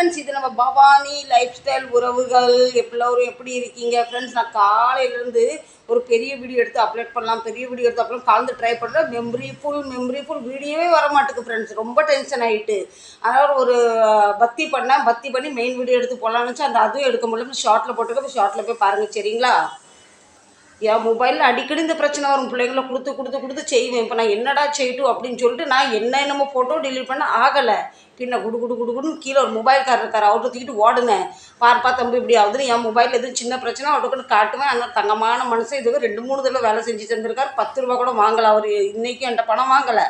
Friends இது நம்ம Bhavani life style உறவுகள் எல்லோரும் எப்படி இருக்கீங்க? ஃப்ரெண்ட்ஸ் நான் காலையிலேருந்து ஒரு பெரிய வீடியோ எடுத்து அப்லோட் பண்ணலாம். பெரிய வீடியோ எடுத்து அப்லோட் கலந்து ட்ரை பண்ணுறேன் மெமரி ஃபுல் மெமரி ஃபுல் வீடியோவே வர மாட்டேங்குது ஃப்ரெண்ட்ஸ் ரொம்ப டென்ஷன் ஆகிட்டு அதனால் ஒரு பத்தி பண்ணேன். பத்தி பண்ணி மெயின் வீடியோ எடுத்து போகலான்னு வச்சு அந்த அதுவும் எடுக்க முடியல ஷார்ட்டில் போட்டுக்க ஷார்ட்டில் போய் பாருங்கள் சரிங்களா? என் மொபைலில் அடிக்கடி இந்த பிரச்சனை வரும். பிள்ளைங்கள கொடுத்து கொடுத்து கொடுத்து செய்வேன். இப்போ நான் என்னடா செய்யட்டும் அப்படின்னு சொல்லிட்டு நான் என்ன என்னமோ ஃபோட்டோ டெலிட் பண்ண ஆகலை. பின்ன குடு குடு குடுன்னு கீழே ஒரு மொபைல் கார் இருக்கார். அவர்கிட்ட தூக்கிட்டு ஓடுனேன். பார்ப்பா தம்பி இப்படி ஆகுதுன்னு என் மொபைல் எதுவும் சின்ன பிரச்சனை அவர்கிட்ட காட்டுவேன். ஆனால் தங்கமான மனுஷன் இதுக்கு ரெண்டு மூணு தடவை வேலை செஞ்சு தந்திருக்கார். பத்து ரூபா கூட வாங்கலை. அவர் இன்றைக்கும் என்கிட்ட பணம் வாங்கலை.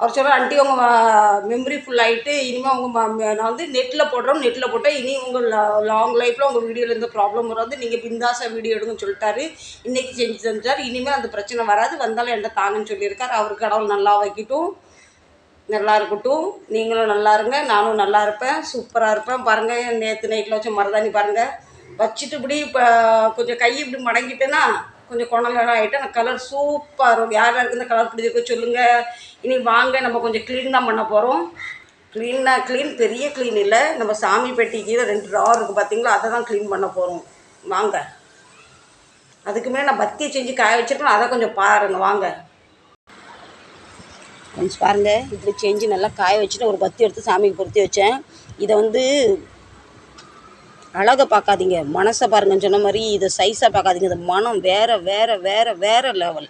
அவர் சொல்கிறார் ஆண்டி உங்கள் மெமரி ஃபுல் ஆகிட்டு இனிமேல் உங்கள் நான் வந்து நெட்டில் போடுறோம் நெட்டில் போட்டால் இனி உங்கள் லாங் லைஃப்பில் உங்கள் வீடியோவில் எந்த ப்ராப்ளம் வராது. நீங்கள் பிந்தாசா வீடியோ எடுங்கன்னு சொல்லிட்டாரு. இன்றைக்கி செஞ்சு தந்துட்டார் இனிமேல் அந்த பிரச்சனை வராது. வந்தாலும் என்ன தாங்கன்னு சொல்லியிருக்கார். அவர் கடவுள் நல்லா வைக்கட்டும். நல்லா இருக்கட்டும். நீங்களும் நல்லா இருங்க. நானும் நல்லா இருப்பேன். சூப்பராக இருப்பேன். பாருங்கள் நேற்று நைட்டில் வச்ச மருதாணி பாருங்கள் வச்சுட்டு இப்படி இப்போ கொஞ்சம் கை இப்படி மடங்கிட்டேன்னா கொஞ்சம் குணலாம் ஆகிட்டு அந்த கலர் சூப்பராக இருக்கும். யார் யாருக்கு இந்த கலர் பிடிச்சிருக்கோ சொல்லுங்கள் இனி வாங்க நம்ம கொஞ்சம் க்ளீன் தான் பண்ண போகிறோம் க்ளீனாக க்ளீன் பெரிய க்ளீன் இல்லை. நம்ம சாமி பெட்டி கீழே ரெண்டு ட்ரார் இருக்குது பார்த்தீங்களா அதை தான் க்ளீன் பண்ண போகிறோம் வாங்க. அதுக்கு மேலே நான் பத்தி செஞ்சு காய வச்சிருக்கேன். அதை கொஞ்சம் பாருங்கள் வாங்க. கொஞ்சம் பாருங்கள் இப்படி செஞ்சு நல்லா காய வச்சுட்டு ஒரு பத்தி எடுத்து சாமிக்கு பொருத்தி வச்சேன். இதை வந்து அழகை பார்க்காதீங்க. மனசை பாருங்கன்னு சொன்ன மாதிரி இதை சைஸாக பார்க்காதீங்க. இது மனம் வேறு வேறு வேறு வேறு லெவல்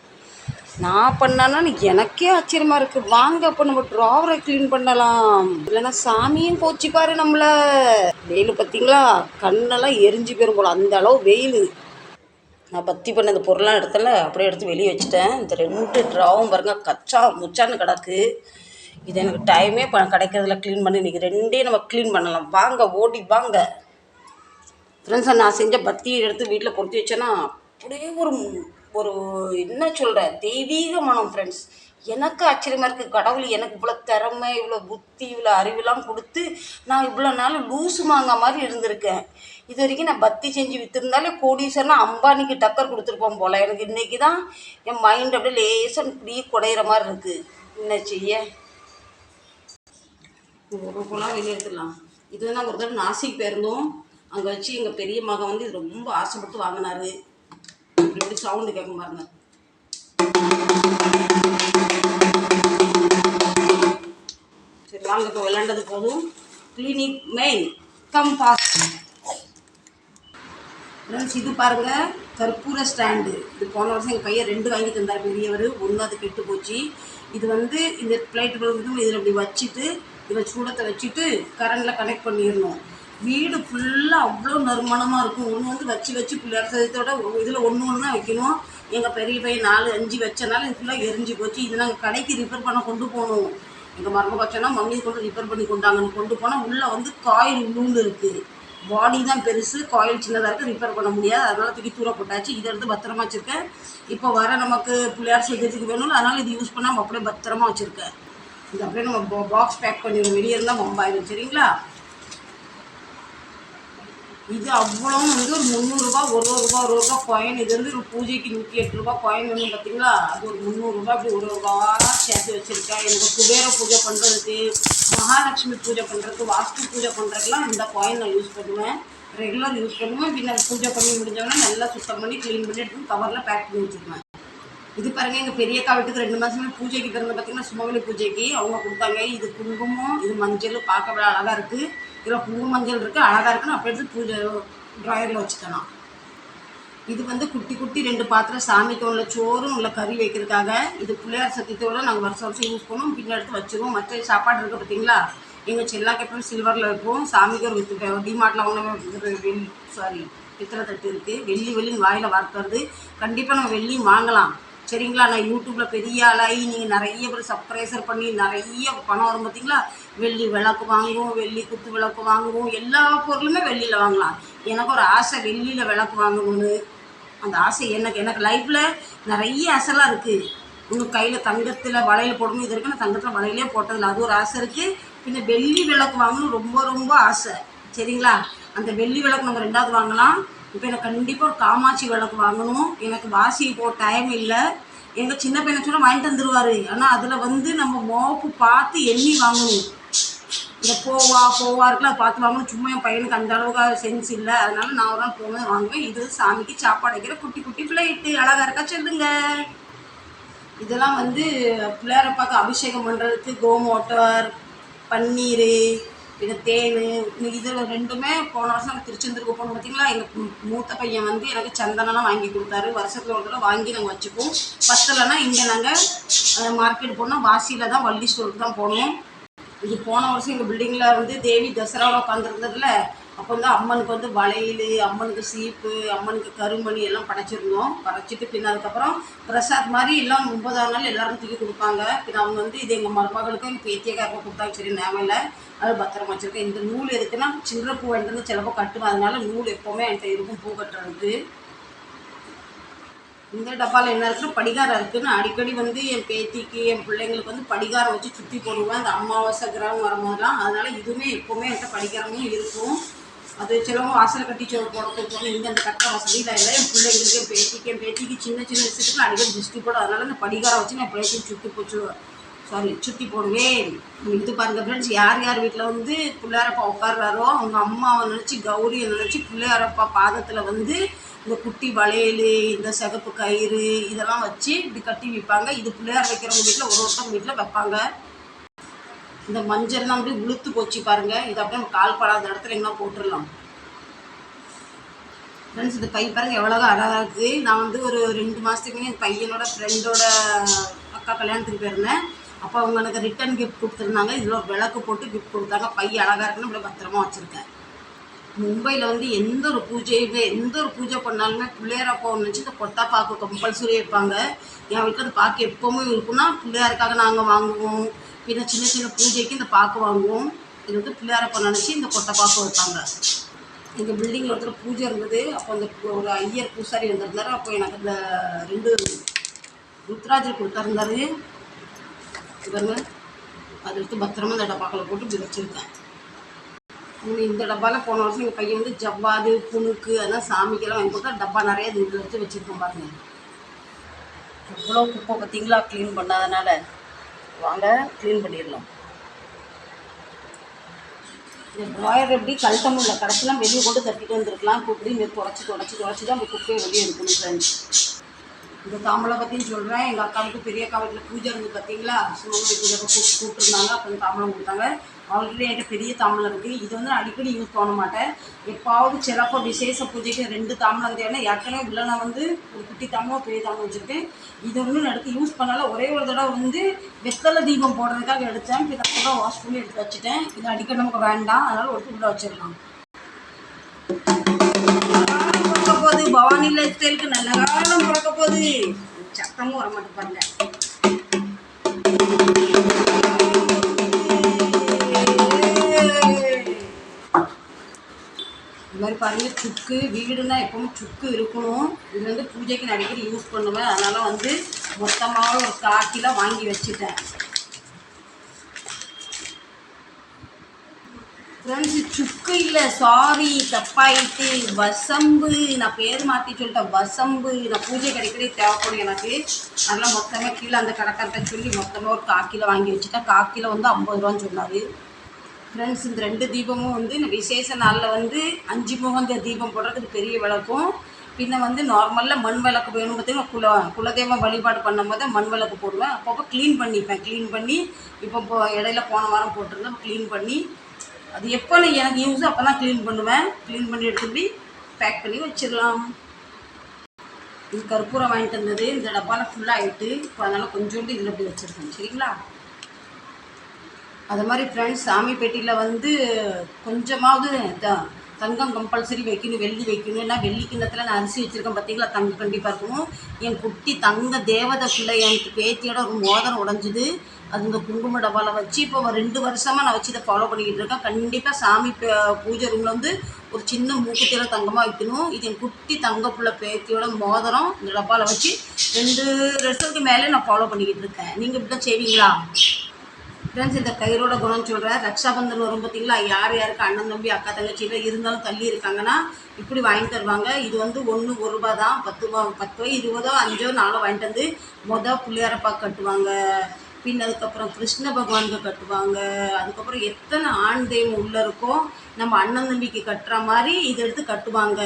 நான் பண்ணேன்னா எனக்கே ஆச்சரியமாக இருக்குது வாங்க அப்போ நம்ம ட்ராவரை க்ளீன் பண்ணலாம். இல்லைன்னா சாமியும் கோச்சிப்பாரு நம்மளை. வெயில் பார்த்தீங்களா? கண்ணெல்லாம் எரிஞ்சு போயிரும் போல. அந்த அளவு வெயில். நான் பத்தி பண்ண அந்த பொருள்லாம் எடுத்தல அப்படியே எடுத்து வெளியே வச்சுட்டேன். இந்த ரெண்டு ட்ராவும் பாருங்க கச்சா முச்சான்னு கிடக்கு. இது எனக்கு டைமே ப கிடைக்கிறதுல க்ளீன் பண்ணி இன்றைக்கி ரெண்டே நம்ம க்ளீன் பண்ணலாம். வாங்க ஓடி வாங்க. ஃப்ரெண்ட்ஸை நான் செஞ்ச பத்தியை எடுத்து வீட்டில் பொருத்தி வச்சேன்னா அப்படியே ஒரு ஒரு என்ன சொல்கிற தெய்வீக மனம் ஃப்ரெண்ட்ஸ் எனக்கு ஆச்சரியமாக இருக்குது கடவுள் எனக்கு இவ்வளோ திறமை இவ்வளோ புத்தி இவ்வளோ அறிவுலாம் கொடுத்து நான் இவ்வளோ நாள் லூசு மாங்கா மாதிரி இருந்திருக்கேன். இது வரைக்கும் நான் பத்தி செஞ்சு விற்றுருந்தாலே கோடீஸ்வரனா அம்பானிக்கு டக்கர் கொடுத்துருப்போம் போல். எனக்கு இன்றைக்கி தான் என் மைண்ட் அப்படியே லேசாக இப்படி குடையிற மாதிரி இருக்குது என்ன செய்ய? ஒரு போலாம் வெளியே எடுத்துடலாம். இது நாங்கள் ஒரு தடவை நாசிக் போயிருந்தோம் அங்கே வச்சு எங்கள் பெரிய மகன் வந்து இது ரொம்ப ஆசைப்பட்டு வாங்கினாரு. இப்படி இப்படி சவுண்டு கேட்க பாருங்க. சரி வாங்க இப்போ விளாண்டது போதும். Clinic main come pass friends இது பாருங்க கற்பூர ஸ்டாண்டு இது போன வருஷம் எங்கள் பையன் ரெண்டு வாங்கி தந்தார் பெரியவர். ஒன்று அது கெட்டு போச்சு. இது வந்து இந்த பிளேட் இதில் இப்படி வச்சுட்டு இதில் சூடத்தை வச்சுட்டு கரண்டில் கனெக்ட் பண்ணிடணும். வீடு ஃபுல்லாக அவ்வளோ நறுமணமாக இருக்கும். ஒன்று வந்து வச்சு வச்சு பிள்ளையார் சதத்தோட இதில் ஒன்று ஒன்று தான் வைக்கணும். எங்கள் பெரிய பையன் நாலு அஞ்சு வச்சனால இது ஃபுல்லாக எரிஞ்சு போச்சு. இது நாங்கள் கடைக்கு ரிப்பேர் பண்ண கொண்டு போகணும் எங்கள் மருமக வச்சோன்னா மம்மி கொண்டு ரிப்பேர் பண்ணி கொண்டாங்கன்னு கொண்டு போனால் உள்ளே வந்து காயில் உள்ளூண்டு இருக்குது பாடி தான் பெருசு காயில் சின்னதாக இருக்குது ரிப்பேர் பண்ண முடியாது. அதனால் தூக்கி தூர போட்டாச்சு. இதை எடுத்து பத்திரமா வச்சுருக்கேன். இப்போ வர நமக்கு பிள்ளையார் சேர்க்கறதுக்கு வேணும்ல அதனால் இது யூஸ் பண்ணாமல் அப்படியே பத்திரமா வச்சுருக்கேன். இது அப்படியே நம்ம பாக்ஸ் பேக் பண்ணிடுவோம். வெளியே இருந்தால் பம்பாயிடும் சரிங்களா? இது அவ்வளோ வந்து ஒரு முந்நூறுரூபா ஒரு ஒரு ரூபா ஒரு ரூபா காயின் இது வந்து ஒரு பூஜைக்கு நூற்றி எட்டு ரூபா காயின் வேணும் பார்த்தீங்களா அது ஒரு முந்நூறுரூபா அப்படி ஒரு ரூபா சேர்த்து வச்சுருக்கேன். எனக்கு குபேர பூஜை பண்ணுறதுக்கு மகாலட்சுமி பூஜை பண்ணுறதுக்கு வாஸ்து பூஜை பண்ணுறதுக்குலாம் இந்த காயின் நான் யூஸ் பண்ணுவேன். ரெகுலர் யூஸ் பண்ணுவேன். பின்னர் பூஜை பண்ணி முடிஞ்சவொடனே நல்லா சுத்தம் பண்ணி க்ளீன் பண்ணி எடுத்து கவரில் பேக் பண்ணி வச்சுருவேன். இது பாருங்க எங்கள் பெரியக்கா வீட்டுக்கு ரெண்டு மாதமே பூஜைக்கு பிறந்த பார்த்தீங்கன்னா சுமவெளி பூஜைக்கு அவங்க கொடுத்தாங்க. இது குங்குமம் இது மஞ்சள் விட அழகாக இருக்குது இதில் குங்கும மஞ்சள் இருக்குது அழகாக இருக்குன்னு அப்போ எடுத்து பூஜை ட்ராயரில் வச்சுக்கலாம் இது வந்து குட்டி குட்டி ரெண்டு பாத்திரம் சாமிக்கு உள்ள சோறும் உள்ள கறி வைக்கிறதுக்காக. இது பிள்ளையார் சத்தியத்தோட நாங்கள் வருஷம் வருஷம் யூஸ் பண்ணுவோம். பின்னெடுத்து வச்சுருவோம். மற்ற சாப்பாடு இருக்குது பார்த்தீங்களா எங்கள் செல்லா கேப்பம் சில்வரில் வைப்போம். சாமிக்கு ஒரு வித்து டிமார்ட்டில் அவங்க சாரி பித்தளை தட்டு இருக்குது வெள்ளி வெள்ளின்னு வாயில் வார்த்து வருது. கண்டிப்பாக நம்ம வெள்ளியும் வாங்கலாம். சரிங்களா? நான் யூடியூப்பில் பெரிய ஆளாகி நீங்கள் நிறைய பேர் சப்ரைசர் பண்ணி நிறைய பணம் வரும் பார்த்தீங்களா? வெள்ளி விளக்கு வாங்குவோம் வெள்ளி குத்து விளக்கு வாங்குவோம். எல்லா பொருளுமே வெள்ளியில் வாங்கலாம். எனக்கு ஒரு ஆசை வெள்ளியில் விளக்கு வாங்கணும்னு. அந்த ஆசை எனக்கு எனக்கு லைஃப்பில் நிறைய ஆசைலாம் இருக்குது உங்கள் கையில் தங்கத்தில் வளையல் போடணும் இது வரைக்கும் நான் தங்கத்தில் வளையலே போட்டதில்ல. அது ஒரு ஆசை இருக்குது பின்ன வெள்ளி விளக்கு வாங்கணும் ரொம்ப ரொம்ப ஆசை. சரிங்களா? அந்த வெள்ளி விளக்கு நம்ம ரெண்டாவது வாங்கலாம். இப்போ எனக்கு கண்டிப்பாக ஒரு காமாட்சி விளக்கு வாங்கணும். எனக்கு வாசி இப்போ டைம் இல்லை. எங்கள் சின்ன பையனை சொன்னால் வாங்கிட்டு வந்துடுவார் ஆனால் அதில் வந்து நம்ம மோப்பு பார்த்து எண்ணி வாங்கணும். இந்த போவா போவா இருக்குல்ல அதை பார்த்து வாங்கணும். சும்மா என் பையனுக்கு அந்த அளவுக்கு சென்ஸ் இல்லை. அதனால நான் ஒரு நாள் போகும்போது வாங்குவேன். இது சாமிக்கு சாப்பாடு வைக்கிற குட்டி குட்டி பிளேட்டு அழகாக இருக்கா சொல்லுங்க. இதெல்லாம் வந்து பிள்ளையார பார்க்க அபிஷேகம் பண்ணுறதுக்கு கோமோட்டர் பன்னீர் இது தேன் இது ரெண்டுமே போன வருஷம் நாங்கள் திருச்செந்தூருக்கு போனோம் பார்த்தீங்களா எங்கள் மூத்த பையன் வந்து எனக்கு சந்தனம்லாம் வாங்கி கொடுத்தாரு. வருஷத்தில் ஒரு தடவை வாங்கி நாங்கள் வச்சுப்போம். பத்தலைன்னா இங்கே நாங்கள் மார்க்கெட் போனால் வாசியில் தான் வள்ளி ஸ்டோருக்கு தான் போனோம். இது போன வருஷம் எங்கள் பில்டிங்கில் வந்து தேவி தசராவில் உட்காந்துருந்ததில் அப்போ வந்து அம்மனுக்கு வந்து வளையல் அம்மனுக்கு சீப்பு அம்மனுக்கு கருமணி எல்லாம் படைச்சிருந்தோம். படைச்சிட்டு பின்ன அதுக்கப்புறம் பிரசாத் மாதிரி எல்லாம் ஒன்பதாம் நாள் எல்லாரும் தூக்கி கொடுப்பாங்க. பின் அவங்க வந்து இது எங்கள் மருமகளுக்கும் எங்கள் பேத்தியக்காரங்க கொடுத்தாங்க சரி நேமில் அது பத்திரமா வச்சுருக்கேன். இந்த நூல் எதுக்குன்னா சில்லற பூ வந்து சிலப்போ கட்டுவேன். அதனால நூல் எப்போவுமே என்கிட்ட இருக்கும் பூ கட்டுறதுக்கு. இந்த டப்பாவில் என்ன இருக்குன்னா படிகாரம் இருக்குதுன்னு அடிக்கடி வந்து என் பேத்திக்கு என் பிள்ளைங்களுக்கு வந்து படிகாரம் வச்சு சுற்றி போடுவேன் அந்த அமாவாசை கிரகம் வரும்போதெல்லாம். அதனால் இதுவுமே எப்போவுமே என்கிட்ட படிகாரமும் இருக்கும். அது சிலவங்க வாசல் கட்டி சோறு போட கொடுப்பாங்க இங்கே அந்த கட்டுற வசதியில் இல்லை என் பிள்ளைங்களுக்கு என் பேத்திக்கு என் பேத்திக்கு சின்ன சின்ன விஷயத்துக்கு நான் அடிக்கடி திருஷ்டி போடும். அதனால இந்த படிகாரம் வச்சு நான் பேத்தி சுற்றி போச்சு. சாரி சுற்றி போடுவேன். இது பாருங்க ஃப்ரெண்ட்ஸ் யார் யார் வீட்டில் வந்து பிள்ளையாரப்பா உட்கார்றாரோ அவங்க அம்மாவை நினச்சி கௌரியை நினச்சி பிள்ளையாரப்பா பாதத்தில் வந்து இந்த குட்டி வளையல் இந்த சிகப்பு கயிறு இதெல்லாம் வச்சு இப்படி கட்டி வைப்பாங்க. இது பிள்ளையார் வைக்கிறவங்க வீட்டில் ஒரு ஒருத்தவங்க வீட்டில் வைப்பாங்க. இந்த மஞ்சள்லாம் அப்படியே உளுத்து போச்சு பாருங்கள் இது அப்படியே நம்ம கால் படாத இடத்துல எங்கன்னா போட்டுடலாம். ஃப்ரெண்ட்ஸ் இந்த பை பாருங்க எவ்வளோ அழகாக இருக்குது நான் வந்து ஒரு ரெண்டு மாதத்துக்கு முன்னே என் பையனோட ஃப்ரெண்டோட அக்கா கல்யாணத்துக்கு போயிருந்தேன். அப்போ அவங்க எனக்கு ரிட்டன் கிஃப்ட் கொடுத்துருந்தாங்க. இதில் ஒரு விளக்கு போட்டு கிஃப்ட் கொடுத்தாங்க. பை அழகாக இருக்குன்னு இப்படி பத்திரமா வச்சுருக்கேன். மும்பையில் வந்து எந்த ஒரு பூஜையுமே எந்த ஒரு பூஜை பண்ணாலுமே பிள்ளையாரப்பா நினச்சி இந்த கொட்டா பாக்கு கம்பல்சரி வைப்பாங்க. என் வீட்டில் அந்த பாக்கு எப்போவுமே இருக்குன்னா பிள்ளையாருக்காக நாங்கள் வாங்குவோம். பின்ன சின்ன சின்ன பூஜைக்கு இந்த பாக்கு வாங்குவோம். இது வந்து பிள்ளையாரப்ப நினச்சி இந்த கொட்டை பாக்கு வைப்பாங்க. இந்த பில்டிங்கில் ஒருத்தர் பூஜை இருந்தது. அப்போ அந்த ஒரு ஐயர் பூசாரி வந்திருந்தாரு. அப்போ எனக்கு இந்த ரெண்டு ருத்ராஜர் கொடுத்தாருந்தாரு. இது பாருங்க. அதை எடுத்து பத்திரமா இந்த டப்பாக்கில் போட்டு இப்படி வச்சுருக்கேன். இந்த டப்பாவில் போன வருஷம் எங்கள் பையன் வந்து ஜவ்வாது புணுக்கு அதெல்லாம் சாமிக்கெல்லாம் வாங்கி கொடுத்தா டப்பா நிறைய இது எடுத்து வச்சுருக்கோம் பாருங்க. எவ்வளோ குப்பை பார்த்தீங்களா? க்ளீன் பண்ணாதனால. வாங்க க்ளீன் பண்ணிடலாம் இந்த ஒயர் எப்படி கழட்ட முடியல கடைசிலாம் வெளியே கொண்டு தட்டிட்டு வந்திருக்கலாம் இப்போ இப்படி இந்த தொடச்சி தொடச்சி தொடச்சி தான் அந்த குப்பையை வெளியே எடுக்கணும் ஃப்ரெண்ட்ஸ் இந்த தாம்பளை பற்றியும் சொல்கிறேன் எங்கள் அக்காவுக்கு பெரிய அக்கா வீட்டில் பூஜை இருந்து பார்த்தீங்களா சுமங்கலி பூஜை கூப்பிட்டு கூப்பிட்டுருந்தாங்க. அப்போ இந்த தாம்பளம் கொடுத்தாங்க. அவங்கள்ட்ட என்கிட்ட பெரிய தாம்பளம் இருக்குது இது வந்து நான் அடிக்கடி யூஸ் பண்ண மாட்டேன். எப்பாவது சிறப்பாக விசேஷ பூஜைக்கு ரெண்டு தாம்பளம் தேவைன்னா ஏற்கனவே உள்ள நான் வந்து ஒரு குட்டி தாம்பளம் பெரிய தாம்பளம் வச்சுருக்கேன். இது ஒன்றும் எடுத்து யூஸ் பண்ணால. ஒரே ஒரு தடவை வந்து வெத்தலை தீபம் போடுறதுக்காக எடுத்தேன். இதை வாஷ் பண்ணி எடுத்து வச்சுட்டேன். இது அடிக்கடி நமக்கு வேண்டாம். அதனால் ஒரு உள்ள வச்சிடலாம் போகுது பவானி லைஃப் ஸ்டைலுக்கு நல்ல காலம் பிறக்க போகுது. சத்தமும் வர மாட்டேன் பாருங்க. இது மாதிரி பாருங்க சுக்கு வீடுனா எப்பவும் சுக்கு இருக்கணும். இது வந்து பூஜைக்கு நான் அடிக்கடி யூஸ் பண்ணுவேன். அதனால வந்து மொத்தமாக ஒரு கால் வாங்கி வச்சுட்டேன். ஃப்ரெண்ட்ஸ் சுக்கு இல்லை சாரி தப்பாயிட்டு வசம்பு நான் பேர் மாற்றி சொல்லிட்டேன் வசம்பு நான் பூஜை அடிக்கடி தேவைப்படும் எனக்கு. அதெல்லாம் மொத்தமாக கீழே அந்த கடைக்கார்ட்ட சொல்லி மொத்தமாக ஒரு காக்கில வாங்கி வச்சுட்டேன். கால் கிலோ வந்து ஐம்பது ரூபான்னு சொன்னார். ஃப்ரெண்ட்ஸ் இந்த ரெண்டு தீபமும் வந்து இந்த விசேஷ நாளில் வந்து அஞ்சு முகந்த தீபம் போடுறதுக்கு பெரிய விளக்கும். பின்ன வந்து நார்மலில் மண் விளக்கு வேணும் பார்த்தீங்கன்னா குல குலதெய்வம் வழிபாடு பண்ணும்போது மண் விளக்கு போடுவேன். அப்பப்போ க்ளீன் பண்ணிப்பேன். க்ளீன் பண்ணி இப்போ இப்போ இடையில போன வாரம் போட்டிருந்தேன். க்ளீன் பண்ணி அது எப்போ எனக்கு யூஸ் அப்போ தான் க்ளீன் பண்ணுவேன். க்ளீன் பண்ணி எடுத்துட்டு பேக் பண்ணி வச்சிடலாம். இது கற்பூரம் வாங்கிட்டு வந்தது. இந்த டப்பாவில் ஃபுல்லாக ஆகிட்டு இப்போ அதனால் கொஞ்சோண்டு இதில் அப்படி வச்சுருக்கேன். சரிங்களா? அது மாதிரி ஃப்ரெண்ட்ஸ் சாமி பெட்டியில் வந்து கொஞ்சமாவது த தங்கம் கம்பல்சரி வைக்கணும் வெள்ளி வைக்கணும். ஏன்னா வெள்ளி கிண்ணத்தில் நான் அரிசி வச்சுருக்கேன். பார்த்தீங்களா தங்கம் கண்டிப்பாக இருக்கணும் என் குட்டி தங்க தேவதை பிள்ளை என் பேத்தியோட ஒரு மோதிரம் உடஞ்சிது. அது இந்த குங்கும டப்பாவில் வச்சு இப்போ ரெண்டு வருஷமாக நான் வச்சு இதை ஃபாலோ பண்ணிக்கிட்டு இருக்கேன். கண்டிப்பாக சாமி ப- பூஜை ரூமில் வந்து ஒரு சின்ன மூக்குத்தியில் தங்கமாக வைக்கணும். இது என் குட்டி தங்க பிள்ளை பேத்தியோட மோதிரம் இந்த டப்பாவில் வச்சு ரெண்டு வருஷத்துக்கு மேலே நான் ஃபாலோ பண்ணிக்கிட்டு இருக்கேன். நீங்கள் இப்படி தான் செய்வீங்களா? ஃப்ரெண்ட்ஸ் இந்த கயிறோட குணம் சொல்கிறேன் ரக்ஷாபந்தன் வரும் பார்த்தீங்களா யார் யாருக்கு அண்ணன் தம்பி அக்கா தங்கச்சியில் இருந்தாலும் தள்ளி இருக்காங்கன்னா இப்படி வாங்கி தருவாங்க. இது வந்து ஒன்று ஒரு ரூபா தான் பத்து ரூபா பத்து ரூபா இருபதோ அஞ்சோ நாலோ வாங்கிட்டு வந்து மொதல் பிள்ளையாரப்பா கட்டுவாங்க. பின் அதுக்கப்புறம் கிருஷ்ண பகவானுக்கு கட்டுவாங்க. அதுக்கப்புறம் எத்தனை ஆண் தெய்வம் உள்ளே இருக்கோ நம்ம அண்ணன் தம்பிக்கு கட்டுற மாதிரி இதை எடுத்து கட்டுவாங்க.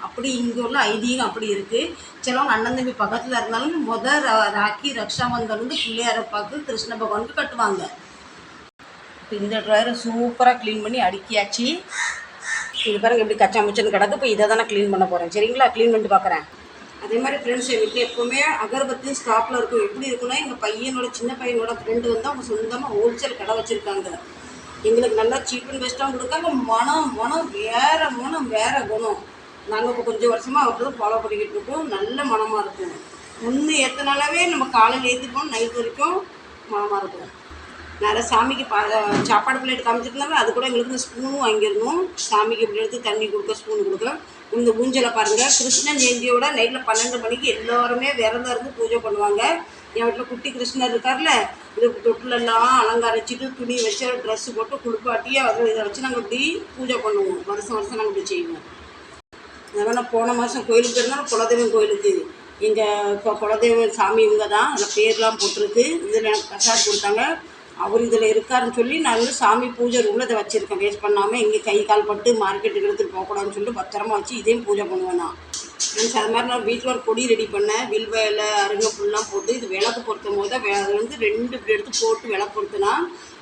அப்படி இங்கே உள்ள ஐதீகம் அப்படி இருக்குது சிலவங்க அண்ணன் தம்பி பக்கத்தில் இருந்தாலும் முத ரா- ராக்கி ரக்ஷாபந்தன் வந்து பிள்ளையாரப்பாக்கு கிருஷ்ண பகவானுக்கு கட்டுவாங்க. இப்போ இந்த ட்ராயரை சூப்பராக க்ளீன் பண்ணி அடுக்கியாச்சு. இது பாருங்க எப்படி கச்சா முச்சன்னு கிடக்கு. இப்போ இதை தான் நான் க்ளீன் பண்ண போகிறேன் சரிங்களா? க்ளீன் பண்ணிட்டு பார்க்குறேன் அதே மாதிரி ஃப்ரெண்ட்ஸ் என் வீட்டில் எப்போவுமே அகர்பத்தி ஸ்டாப்பில் இருக்கும் எப்படி இருக்குன்னா எங்கள் பையனோட சின்ன பையனோட ஃப்ரெண்டு வந்து அவங்க சொந்தமாக ஹோல்சேல் கடை வச்சுருக்காங்க. எங்களுக்கு நல்லா சீப் அண்ட் பெஸ்ட்டாகவும் கொடுக்காங்க. மனம் மனம் வேறு மனம் வேறு குணம். நாங்கள் இப்போ கொஞ்சம் வருஷமாக அவர்கிட்ட ஃபாலோ பண்ணிக்கிட்டு இருக்கோம். நல்ல மனமாக இருக்கும். முன்னு எத்தனாலவே நம்ம காலையில் ஏற்றிப்போம் நைட் வரைக்கும் மனமாக இருக்கும். நிறைய சாமிக்கு பா சாப்பாடு பிளேட் காமிச்சிருந்தாலும் அது கூட எங்களுக்கு ஸ்பூனும் வாங்கிடணும் சாமிக்கு இப்படி எடுத்து தண்ணி கொடுக்க ஸ்பூன் கொடுக்க. இந்த ஊஞ்சலை பாருங்கள் கிருஷ்ணன் ஜெயந்தியோட நைட்டில் பன்னெண்டு மணிக்கு எல்லாருமே விரதம் இருந்து பூஜை பண்ணுவாங்க. என் வீட்டில் குட்டி கிருஷ்ணர் இருக்கார்ல இது தொட்டிலெல்லாம் அலங்கரிச்சிட்டு துணி வச்சு ட்ரெஸ்ஸு போட்டு குளிப்பாட்டி அதில் இதை வச்சு நாங்கள் இப்படி பூஜை பண்ணுவோம். வருஷம் வருஷம் நாங்கள் இப்படி செய்வோம். அதனால் போன மாதம் கோயிலுக்கு இருந்தாலும் குலதெய்வம் கோயிலுக்கு. எங்கள் குலதெய்வம் சாமி இவங்க தான் அதில் பேர்லாம் போட்டிருக்கு. இதில் எனக்கு பிரசாத் கொடுத்தாங்க. அவர் இதில் இருக்காருன்னு சொல்லி நான் வந்து சாமி பூஜை ரூமில் இதை வச்சுருக்கேன். வேஸ்ட் பண்ணாமல் எங்கே கை கால் பட்டு மார்க்கெட்டுக்கு எடுத்துகிட்டு போகக்கூடாதுன்னு சொல்லிட்டு பத்திரமா வச்சு இதையும் பூஜை பண்ணுவேன் நான். ஃப்ரெண்ட்ஸ் அது மாதிரி நான் வீட்டில் ஒரு பொடி ரெடி பண்ணேன். வில் இலை அருங்கப்புல்லாம் போட்டு இது விளக்கு பொருத்தும் போது வே- அது வந்து ரெண்டு இப்படி எடுத்து போட்டு விளக்கு பொருத்துனா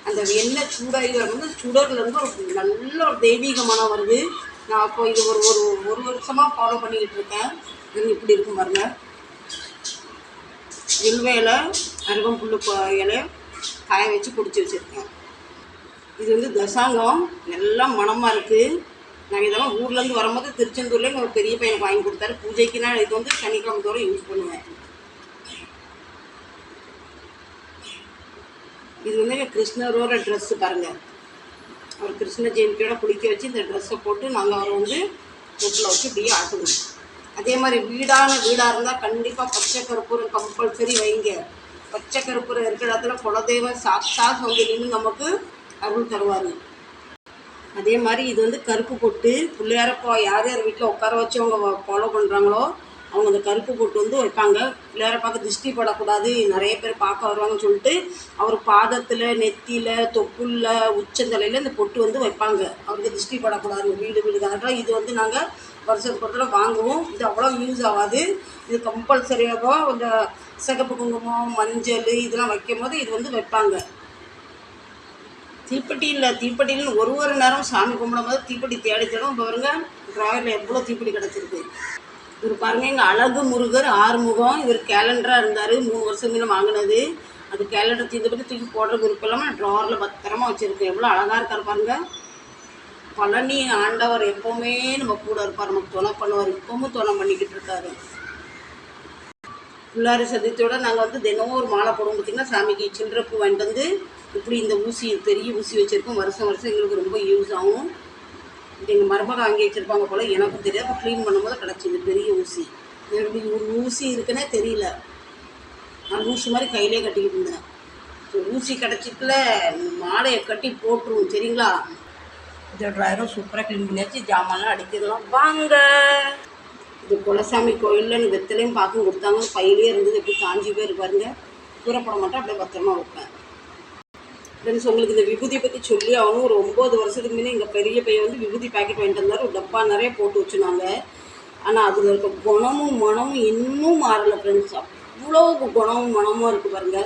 அந்த எண்ணெய் சூடாகி வரும்போது சுடர்லேருந்து ஒரு நல்ல ஒரு தெய்வீக மனம் வருது. நான் அப்போ இது ஒரு ஒரு ஒரு வருஷமாக ஃபாலோ பண்ணிக்கிட்டு இருக்கேன். இது இப்படி இருக்கும் பாருங்கள் வில்வேலை அருகம் அருகம்புல்லு இலை காய வச்சு பிடிச்சி வச்சுருக்கேன். இது வந்து தசாங்கம். நல்லா மணமாக இருக்குது நான் இதெல்லாம் ஊர்லேருந்து வரும்போது திருச்செந்தூர்ல எங்கள் பெரிய பையனுக்கு வாங்கி கொடுத்தாரு. பூஜைக்கு நான் இது வந்து சனிக்கிழமை தோறும் யூஸ் பண்ணுவேன். இது வந்து எங்கள் கிருஷ்ணரோட ட்ரெஸ்ஸு பாருங்கள் அவர் கிருஷ்ண ஜெயந்தியோட குளிக்க வச்சு இந்த ட்ரெஸ்ஸை போட்டு நாங்கள் அவரை வந்து தொட்டில் வச்சு இப்படியே ஆட்டுவோம். அதே மாதிரி வீடான வீடாக இருந்தால் கண்டிப்பாக பச்சை கற்பூரம் கம்பல்சரி வைங்க. பச்சை கருப்புற இருக்கிற இடத்துல குலதெய்வம் சாட்சா வந்து நமக்கு அருள் தருவார். அதே மாதிரி இது வந்து கருப்பு பொட்டு பிள்ளையாரப்பா யார் யார் வீட்டில் உட்கார வச்சு அவங்க ஃபாலோ பண்ணுறாங்களோ அவங்க அந்த கருப்பு பொட்டு வந்து வைப்பாங்க. பிள்ளையார பார்க்க திருஷ்டி படக்கூடாது நிறைய பேர் பார்க்க வருவாங்கன்னு சொல்லிட்டு அவர் பாதத்தில் நெத்தியில் தொப்புள்ள உச்சந்தலையில் இந்த பொட்டு வந்து வைப்பாங்க. அவருக்கு திருஷ்டி படக்கூடாது வீடு வீடு இது வந்து நாங்கள் வருஷத்துக்கு ஒரு தடவை வாங்குவோம். இது அவ்வளோ யூஸ் ஆகாது. இது கம்பல்சரியாக கொஞ்சம் சிகப்பு குங்குமம் மஞ்சள் இதெல்லாம் வைக்கும் போது இது வந்து வைப்பாங்க. தீப்பெட்டி இல்லை தீப்பெட்டியில் ஒரு ஒரு நேரம் சாமி கும்பிடும் போது தீப்பெட்டி தேடி தேடும். இப்போ பாருங்க ட்ராயரில் எவ்வளோ தீப்பெட்டி கிடச்சிருக்கு. இவர் பாருங்க எங்கள் அழகு முருகர் ஆறுமுகம். இவர் கேலண்டராக இருந்தார் மூணு வருஷம் முன்ன வாங்கினது. அது கேலண்டர் தீர்ந்து பற்றி தூக்கி போடுற குரூப் இல்லாமல் ட்ராவரில் பத்திரமா வச்சுருக்கேன். எவ்வளோ அழகாக இருக்கார் பாருங்க. பழனி ஆண்டவர் எப்போவுமே நம்ம கூட இருப்பார். நமக்கு துணை பண்ணுவார். இப்போவும் துணை பண்ணிக்கிட்டு இருக்காரு. பிள்ளாரி சதுர்த்தியோட நாங்கள் வந்து தினமும் ஒரு மாலை போடுவோம் பார்த்திங்கன்னா சாமிக்கு சில்லற பூ வாங்கிட்டு வந்து இப்படி இந்த ஊசி பெரிய ஊசி வச்சுருக்கோம். வருஷம் வருஷம் எங்களுக்கு ரொம்ப யூஸ் ஆகும். எங்கள் மருமக வாங்கி வச்சுருப்பாங்க போல் எனக்கு தெரியாது. க்ளீன் பண்ணும்போது கிடச்சிது பெரிய ஊசி. எப்படி ஒரு ஊசி இருக்குன்னே தெரியல. நான் ஊசி மாதிரி கையிலே கட்டிக்கிட்டு இருந்தேன். ஊசி கிடச்சிக்கல மாலையை கட்டி போட்டுருவோம். சரிங்களா? இந்த ட்ராயரும் சூப்பராக க்ளீன் பண்ணியாச்சு. ஜாமான்லாம் அடிக்கிறதுலாம் வாங்க. இது குலசாமி கோயிலில் எனக்கு வெத்தலையும் பார்க்கும் கொடுத்தாங்க. பையிலே இருந்தது. எப்படி காஞ்சி பேர் பாருங்க. கூறப்பட மாட்டேன். அப்படியே பத்திரமா வைப்பேன். ஃப்ரெண்ட்ஸ் உங்களுக்கு இந்த விபூதியை பற்றி சொல்லி அவனும் ஒரு ஒம்பது வருஷத்துக்கு முன்னே எங்கள் பெரிய பையன் வந்து விபூதி பாக்கெட் வாங்கிட்டு வந்தார். ஒரு டப்பா நிறைய போட்டு வச்சுனாங்க. ஆனால் அதில் இருக்க குணமும் மனமும் இன்னும் மாறலை ஃப்ரெண்ட்ஸ் அவ்வளோ குணமும் மனமும் இருக்குது பாருங்க.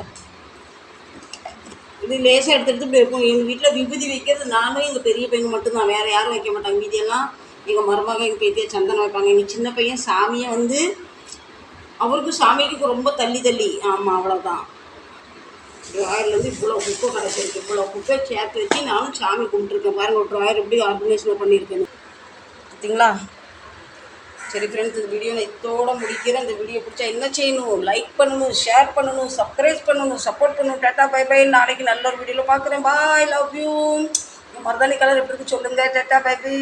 இது லேசாக எடுத்து எடுத்து இப்படி இருக்கும். எங்கள் வீட்டில் விபூதி வைக்கிறது நானும் எங்கள் பெரிய பையன் மட்டும்தான். வேறு யாரும் வைக்க மாட்டாங்க. மீதியெல்லாம் எங்கள் மருமக எங்கள் பேத்தியை சந்தனம் வைப்பாங்க. எங்கள் சின்ன பையன் சாமியை வந்து அவருக்கும் சாமிக்கு ரொம்ப தள்ளி தள்ளி. ஆமாம் அவ்வளோதான் ட்ராயர்லேருந்து இவ்வளோ குப்பை கிடச்சிருக்கு இவ்வளோ குப்பை சேர்த்து வச்சு நானும் சாமி கும்பிட்டுருக்கேன். பாருங்க ஒரு ட்ராயர் எப்படி ஆர்கனைஸில் பண்ணியிருக்கேன்னு. பார்த்தீங்களா சரி ஃப்ரெண்ட்ஸ் இந்த வீடியோ நான் இதோட முடிக்கிறேன். இந்த வீடியோ பிடிச்சா என்ன செய்யணும்? லைக் பண்ணணும் ஷேர் பண்ணணும் சப்ஸ்கிரைப் பண்ணணும் சப்போர்ட் பண்ணணும். டாட்டா பை பை நாளைக்கு நல்ல ஒரு வீடியோவில் பார்க்குறேன் பாய் லவ் யூ மருதாணி கலர் எப்படி இருக்கு சொல்லுங்கள் டாட்டா பை பை